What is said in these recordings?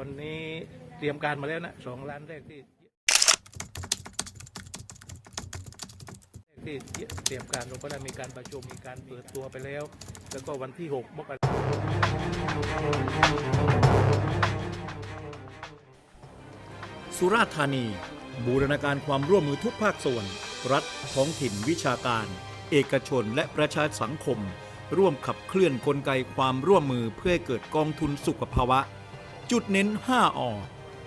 อนนี้เตรียมการมาแล้วนะสองล้านแรกที่ที่เตรียมการเราก็ได้มีการประชุมมีการเปิดตัวไปแล้ว แล้วก็วันที่ 6 มกราสุราษฎร์ธานี บูรณาการความร่วมมือทุกภาคส่วน รัฐท้องถิ่นวิชาการ เอกชนและประชาสังคม ร่วมขับเคลื่อนกลไกความร่วมมือเพื่อให้เกิดกองทุนสุขภาวะ จุดเน้น 5อ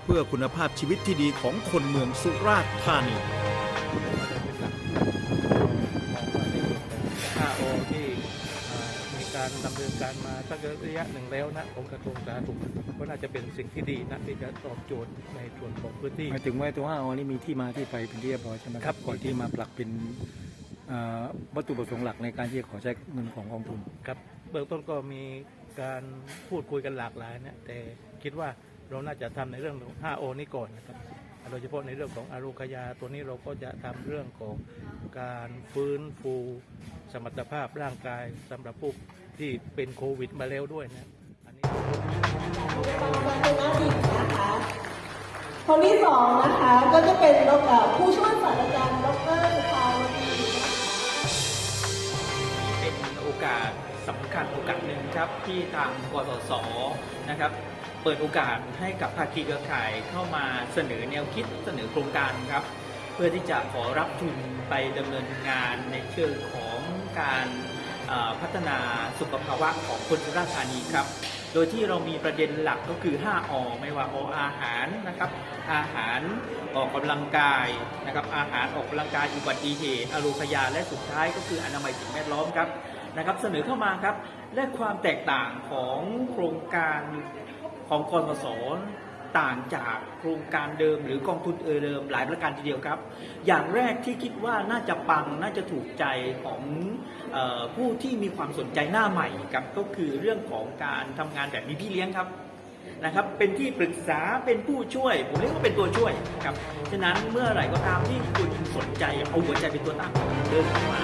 เพื่อคุณภาพชีวิตที่ดีของคนเมืองสุราษฎร์ธานีห้าโอที่อ่ามีการดำเนินการมาสักระยะหนึ่งแล้วนะของกระทรวงสาธารณสุขก็น่าจะเป็นสิ่งที่ดีนะที่จะตอบโจทย์ในส่วนของพื้นที่ หมายถึงว่าตัวห้าอนี่มีที่มาที่ไปเป็นที่เรียบร้อยใช่ไหมครับ ก่อนที่มาปรับเป็นเอ่อวัตถุประสงค์หลักในการที่จะขอใช้เงินของกองทุน ครับ เบื้องต้นก็มีการพูดคุยกันหลากหลายนะแต่คิดว่าเราน่าจะทำในเรื่องของ 5O นี้ก่อนนะครับโดยเฉพาะในเรื่องของอารุขยาตัวนี้เราก็จะทำเรื่องของการฟื้นฟูสมรรถภาพร่างกายสำหรับผู้ที่เป็นโควิดมาแล้วด้วยนะอันนี้นะคนที่สองนะคะก็จะเป็นดรผู้ช่วยศาสตราจารย์ดรสุภา สสำคัญโอกาสหนึ่งครับที่ทางกสศนะครับเปิดโอกาสให้กับภาคีเครือข่ายเข้ามาเสนอแนวคิดเสนอโครงการครับ เพื่อที่จะขอรับทุนไปดำเนินงานในเชิงของการพัฒนาสุขภาวะของคนสุราษฎร์ธานีครับ โดยที่เรามีประเด็นหลักก็คือ 5 อ ไม่ว่าออาหารนะครับ อาหารออกกำลังกายนะครับ อาหารออกกำลังกายอุบัติเหตุอโรคยาและสุดท้ายก็คืออนามัยสิ่งแวดล้อมครับ นะครับเสนอเข้ามาครับและความแตกต่างของโครงการของกสศต่างจากโครงการเดิมหรือกองทุนเออเดิมหลายประการทีเดียวครับ อย่างแรกที่คิดว่าน่าจะปังน่าจะถูกใจของออผู้ที่มีความสนใจหน้าใหม่ครับก็คือเรื่องของการทำงานแบบมีพี่เลี้ยงครับนะครับ เป็นที่ปรึกษาเป็นผู้ช่วย ผมเรียกว่าเป็นตัวช่วยครับฉะนั้นเมื่อไหร่ก็ตามที่คุณสนใจเอาหัวใจเป็นตัวตั้งเดินเข้ามา